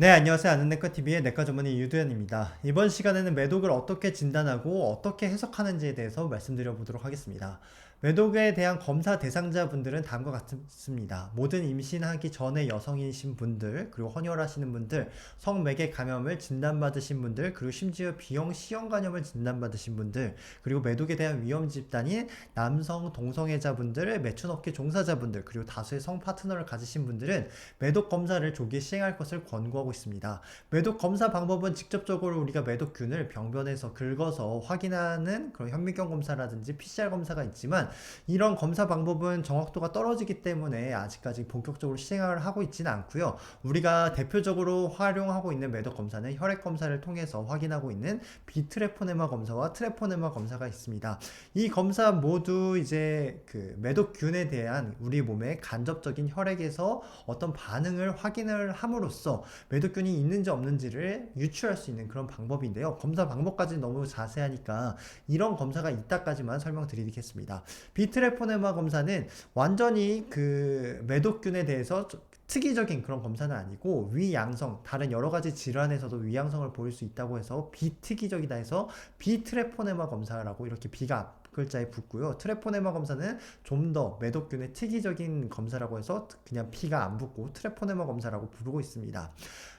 네, 안녕하세요. 아는 내과TV의 내과 전문의 유두현입니다. 이번 시간에는 매독을 어떻게 진단하고 어떻게 해석하는지에 대해서 말씀드려 보도록 하겠습니다. 매독에 대한 검사 대상자분들은 다음과 같습니다. 모든 임신하기 전에 여성이신 분들, 그리고 헌혈하시는 분들, 성매개 감염을 진단받으신 분들, 그리고 심지어 비형 시형 간염을 진단받으신 분들, 그리고 매독에 대한 위험 집단인 남성 동성애자분들, 매춘업계 종사자분들, 그리고 다수의 성 파트너를 가지신 분들은 매독 검사를 조기에 시행할 것을 권고하고 있습니다. 매독 검사 방법은 직접적으로 우리가 매독균을 병변에서 긁어서 확인하는 그런 현미경 검사라든지 PCR 검사가 있지만 이런 검사 방법은 정확도가 떨어지기 때문에 아직까지 본격적으로 시행을 하고 있지는 않고요. 우리가 대표적으로 활용하고 있는 매독 검사는 혈액 검사를 통해서 확인하고 있는 비트레포네마 검사와 트레포네마 검사가 있습니다. 이 검사 모두 이제 그 매독균에 대한 우리 몸의 간접적인 혈액에서 어떤 반응을 확인을 함으로써 매독균이 있는지 없는지를 유추할 수 있는 그런 방법인데요. 검사 방법까지 너무 자세하니까 이런 검사가 있다까지만 설명드리겠습니다. 비트레포네마 검사는 완전히 그 매독균에 대해서 특이적인 그런 검사는 아니고 위양성 다른 여러 가지 질환에서도 위양성을 보일 수 있다고 해서 비특이적이다 해서 비트레포네마 검사라고 이렇게 비가 글자에 붙고요. 트레포네마 검사는 좀 더 매독균의 특이적인 검사라고 해서 그냥 피가 안 붙고 트레포네마 검사라고 부르고 있습니다.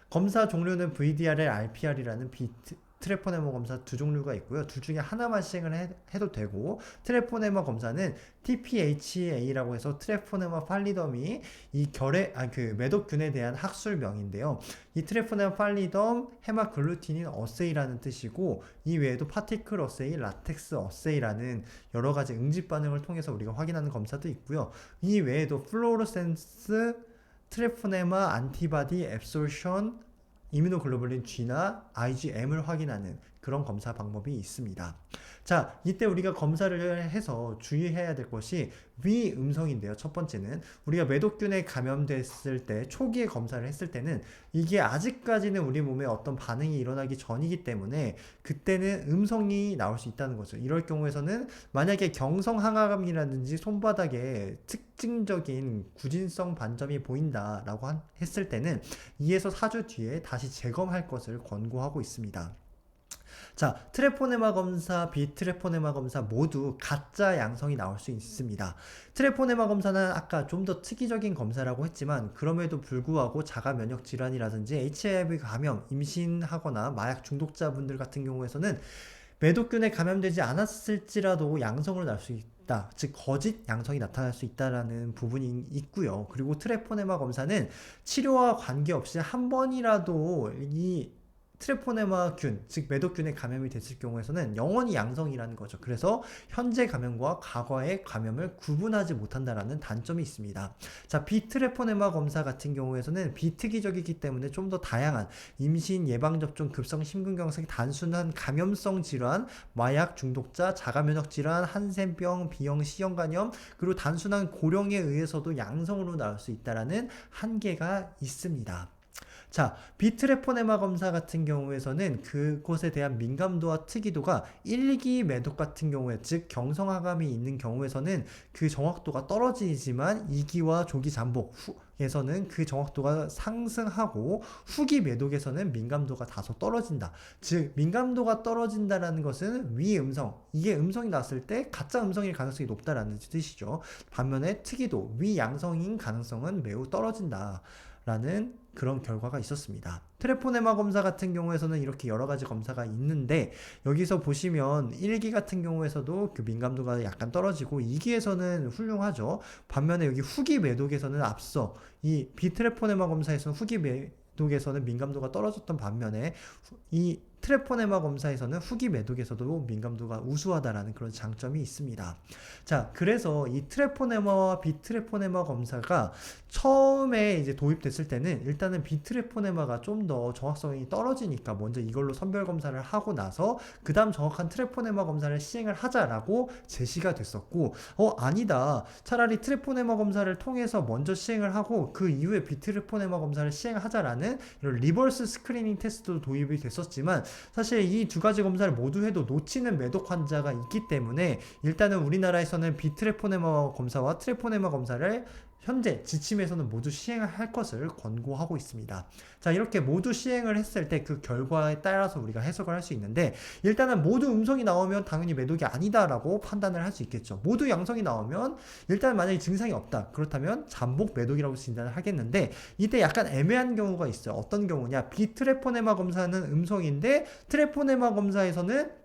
검사 종류는 VDRL, RPR이라는 비트 트레포네모 검사 두 종류가 있고요. 둘 중에 하나만 시행을 해, 도 되고 트레포네마 검사는 TPHA라고 해서 트레포네마 팔리덤이 이 결의 아그 매독균에 대한 학술명인데요. 이 트레포네마 팔리덤 헤마글루티닌 어세이라는 뜻이고 이 외에도 파티클 어세이, 라텍스 어세이라는 여러 가지 응집 반응을 통해서 우리가 확인하는 검사도 있고요. 이 외에도 플로로센스 트레포네마 안티바디 앱솔션 이뮤노글로불린 G나 IgM을 확인하는 그런 검사 방법이 있습니다. 자, 이때 우리가 검사를 해서 주의해야 될 것이 위음성인데요. 첫 번째는 우리가 매독균에 감염됐을 때 초기에 검사를 했을 때는 이게 아직까지는 우리 몸에 어떤 반응이 일어나기 전이기 때문에 그때는 음성이 나올 수 있다는 거죠. 이럴 경우에서는 만약에 경성항암이라든지 손바닥에 특징적인 구진성 반점이 보인다라고 했을 때는 2에서 4주 뒤에 다시 재검할 것을 권고하고 있습니다. 자, 트레포네마 검사, 비트레포네마 검사 모두 가짜 양성이 나올 수 있습니다. 트레포네마 검사는 아까 좀 더 특이적인 검사라고 했지만 그럼에도 불구하고 자가 면역 질환이라든지 HIV 감염, 임신하거나 마약 중독자분들 같은 경우에서는 매독균에 감염되지 않았을지라도 양성으로 날 수 있다. 즉 거짓 양성이 나타날 수 있다라는 부분이 있고요. 그리고 트레포네마 검사는 치료와 관계없이 한 번이라도 이 트레포네마균, 즉 매독균에 감염이 됐을 경우에서는 영원히 양성이라는 거죠. 그래서 현재 감염과 과거의 감염을 구분하지 못한다라는 단점이 있습니다. 자, 비트레포네마 검사 같은 경우에서는 비특이적이기 때문에 좀 더 다양한 임신 예방 접종 급성 심근경색 단순한 감염성 질환, 마약 중독자, 자가 면역 질환, 한센병, 비형 시형 간염, 그리고 단순한 고령에 의해서도 양성으로 나올 수 있다라는 한계가 있습니다. 자, 비트레포네마 검사 같은 경우에서는 그곳에 대한 민감도와 특이도가 1기 매독 같은 경우에 즉 경성하감이 있는 경우에서는 그 정확도가 떨어지지만 2기와 조기 잠복 후 에서는 그 정확도가 상승하고 후기 매독에서는 민감도가 다소 떨어진다. 즉 민감도가 떨어진다라는 것은 위 음성 이게 음성이 났을 때 가짜 음성일 가능성이 높다라는 뜻이죠. 반면에 특이도 위 양성인 가능성은 매우 떨어진다 라는 그런 결과가 있었습니다. 트레포네마 검사 같은 경우에서는 이렇게 여러 가지 검사가 있는데 여기서 보시면 1기 같은 경우에서도 그 민감도가 약간 떨어지고 2기에서는 훌륭하죠. 반면에 여기 후기 매독에서는 앞서 이 비트레포네마 검사에서는 후기 매독에서는 민감도가 떨어졌던 반면에 이 트레포네마 검사에서는 후기 매독에서도 민감도가 우수하다라는 그런 장점이 있습니다. 자, 그래서 이 트레포네마와 비트레포네마 검사가 처음에 이제 도입됐을 때는 일단은 비트레포네마가 좀 더 정확성이 떨어지니까 먼저 이걸로 선별 검사를 하고 나서 그 다음 정확한 트레포네마 검사를 시행을 하자라고 제시가 됐었고, 어, 아니다. 차라리 트레포네마 검사를 통해서 먼저 시행을 하고 그 이후에 비트레포네마 검사를 시행하자라는 이런 리버스 스크리닝 테스트도 도입이 됐었지만 사실 이 두 가지 검사를 모두 해도 놓치는 매독 환자가 있기 때문에 일단은 우리나라에서는 비트레포네마 검사와 트레포네마 검사를 현재 지침에서는 모두 시행을 할 것을 권고하고 있습니다. 자, 이렇게 모두 시행을 했을 때 그 결과에 따라서 우리가 해석을 할 수 있는데 일단은 모두 음성이 나오면 당연히 매독이 아니다라고 판단을 할 수 있겠죠. 모두 양성이 나오면 일단 만약에 증상이 없다. 그렇다면 잠복 매독이라고 진단을 하겠는데 이때 약간 애매한 경우가 있어요. 어떤 경우냐? 비트레포네마 검사는 음성인데 트레포네마 검사에서는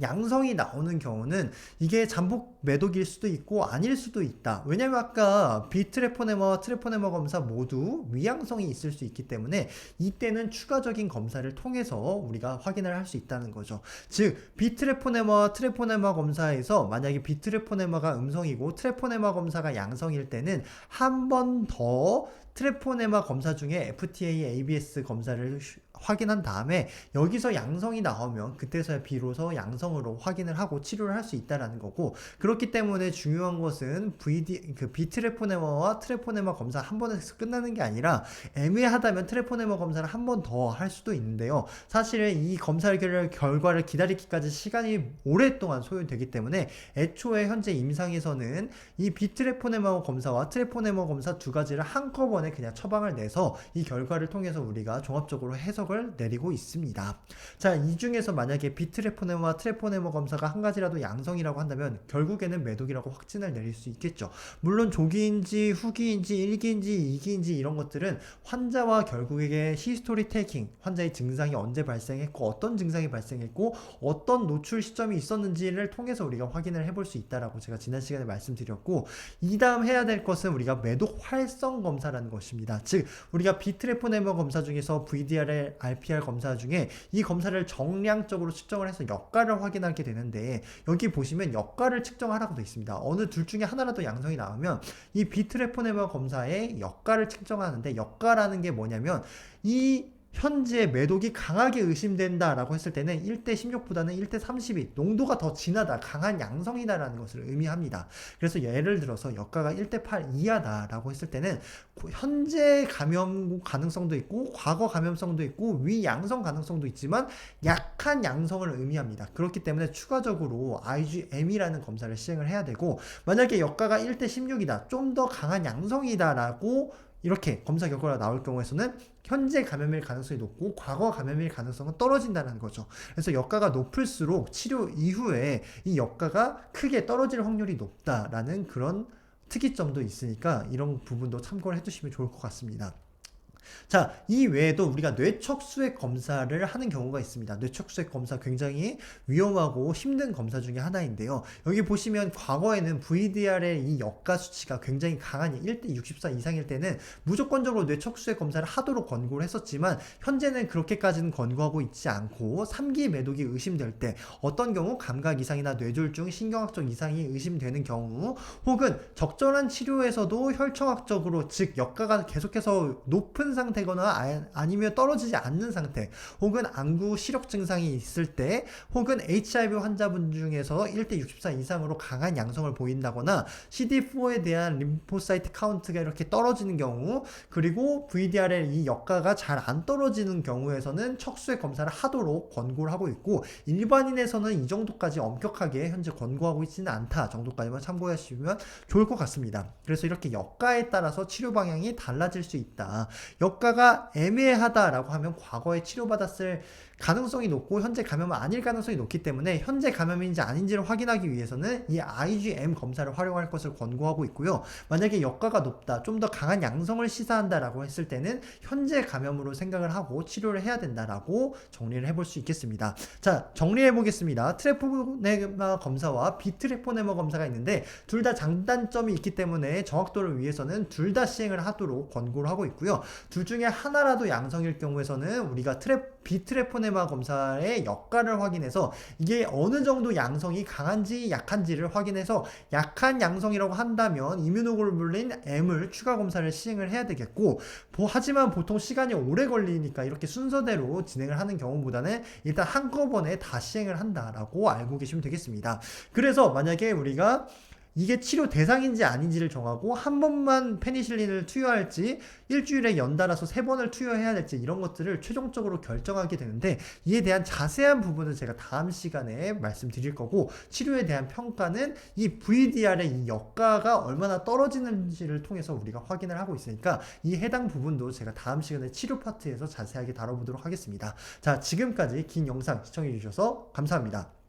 양성이 나오는 경우는 이게 잠복 매독일 수도 있고 아닐 수도 있다. 왜냐면 아까 비트레포네마와 트레포네마 검사 모두 위양성이 있을 수 있기 때문에 이때는 추가적인 검사를 통해서 우리가 확인을 할 수 있다는 거죠. 즉 비트레포네마와 트레포네마 검사에서 만약에 비트레포네마가 음성이고 트레포네마 검사가 양성일 때는 한 번 더 트레포네마 검사 중에 FTA, ABS 검사를 확인한 다음에 여기서 양성이 나오면 그때서야 비로소 양성으로 확인을 하고 치료를 할 수 있다라는 거고 그렇기 때문에 중요한 것은 VD 그 비트레포네마와 트레포네마 검사 한 번에서 끝나는 게 아니라 애매하다면 트레포네마 검사를 한 번 더 할 수도 있는데요. 사실은 이 검사 결과를 기다리기까지 시간이 오랫동안 소요되기 때문에 애초에 현재 임상에서는 이 비트레포네마 검사와 트레포네마 검사 두 가지를 한꺼번에 그냥 처방을 내서 이 결과를 통해서 우리가 종합적으로 해석을 해석을 내리고 있습니다. 자, 이 중에서 만약에 비트레포네마 트레포네마 검사가 한 가지라도 양성이라고 한다면 결국에는 매독이라고 확진을 내릴 수 있겠죠. 물론 조기인지 후기인지 일기인지 이기인지 이런 것들은 환자와 결국에 히스토리 테이킹, 환자의 증상이 언제 발생했고 어떤 증상이 발생했고 어떤 노출 시점이 있었는지를 통해서 우리가 확인을 해볼 수 있다라고 제가 지난 시간에 말씀드렸고 이 다음 해야 될 것은 우리가 매독 활성 검사라는 것입니다. 즉 우리가 비트레포네마 검사 중에서 VDR의 RPR 검사 중에 이 검사를 정량적으로 측정을 해서 역가를 확인하게 되는데 여기 보시면 역가를 측정하라고 되어 있습니다. 어느 둘 중에 하나라도 양성이 나오면 이 비트레포네마 검사의 역가를 측정하는데 역가라는 게 뭐냐면 이 현재 매독이 강하게 의심된다라고 했을 때는 1대 16보다는 1대 32 농도가 더 진하다 강한 양성이다라는 것을 의미합니다. 그래서 예를 들어서 역가가 1대 8 이하다라고 했을 때는 현재 감염 가능성도 있고 과거 감염성도 있고 위양성 가능성도 있지만 약한 양성을 의미합니다. 그렇기 때문에 추가적으로 IgM이라는 검사를 시행을 해야 되고 만약에 역가가 1대 16이다 좀 더 강한 양성이다라고 이렇게 검사 결과가 나올 경우에서는 현재 감염일 가능성이 높고 과거 감염일 가능성은 떨어진다는 거죠. 그래서 역가가 높을수록 치료 이후에 이 역가가 크게 떨어질 확률이 높다라는 그런 특이점도 있으니까 이런 부분도 참고를 해두시면 좋을 것 같습니다. 자, 이 외에도 우리가 뇌척수액 검사를 하는 경우가 있습니다. 뇌척수액 검사 굉장히 위험하고 힘든 검사 중에 하나인데요. 여기 보시면 과거에는 VDR의 이 역가 수치가 굉장히 강한 1대 64 이상일 때는 무조건적으로 뇌척수액 검사를 하도록 권고를 했었지만 현재는 그렇게까지는 권고하고 있지 않고 3기 매독이 의심될 때 어떤 경우 감각 이상이나 뇌졸중, 신경학적 이상이 의심되는 경우 혹은 적절한 치료에서도 혈청학적으로 즉 역가가 계속해서 높은 상태거나 아니면 떨어지지 않는 상태 혹은 안구 시력 증상이 있을 때 혹은 HIV 환자분 중에서 1대 64 이상으로 강한 양성을 보인다거나 CD4에 대한 림포사이트 카운트가 이렇게 떨어지는 경우 그리고 VDR의 이 역가가 잘 안 떨어지는 경우에서는 척수액 검사를 하도록 권고를 하고 있고 일반인에서는 이 정도까지 엄격하게 현재 권고하고 있지는 않다 정도까지만 참고하시면 좋을 것 같습니다. 그래서 이렇게 역가에 따라서 치료 방향이 달라질 수 있다. 역가가 애매하다라고 하면 과거에 치료받았을 가능성이 높고 현재 감염은 아닐 가능성이 높기 때문에 현재 감염인지 아닌지를 확인하기 위해서는 이 IgM 검사를 활용할 것을 권고하고 있고요. 만약에 역가가 높다, 좀 더 강한 양성을 시사한다라고 했을 때는 현재 감염으로 생각을 하고 치료를 해야 된다라고 정리를 해볼 수 있겠습니다. 자, 정리해 보겠습니다. 트레포네마 검사와 비트레포네마 검사가 있는데 둘 다 장단점이 있기 때문에 정확도를 위해서는 둘 다 시행을 하도록 권고를 하고 있고요. 둘 중에 하나라도 양성일 경우에서는 우리가 트레 비트레포 네마 검사의 역가를 확인해서 이게 어느 정도 양성이 강한지 약한지를 확인해서 약한 양성이라고 한다면 이뮤노글로불린 M을 추가 검사를 시행을 해야 되겠고 하지만 보통 시간이 오래 걸리니까 이렇게 순서대로 진행을 하는 경우보다는 일단 한꺼번에 다 시행을 한다라고 알고 계시면 되겠습니다. 그래서 만약에 우리가 이게 치료 대상인지 아닌지를 정하고 한 번만 페니실린을 투여할지 일주일에 연달아서 세 번을 투여해야 될지 이런 것들을 최종적으로 결정하게 되는데 이에 대한 자세한 부분은 제가 다음 시간에 말씀드릴 거고 치료에 대한 평가는 이 VDR의 이 역가가 얼마나 떨어지는지를 통해서 우리가 확인을 하고 있으니까 이 해당 부분도 제가 다음 시간에 치료 파트에서 자세하게 다뤄보도록 하겠습니다. 자, 지금까지 긴 영상 시청해 주셔서 감사합니다.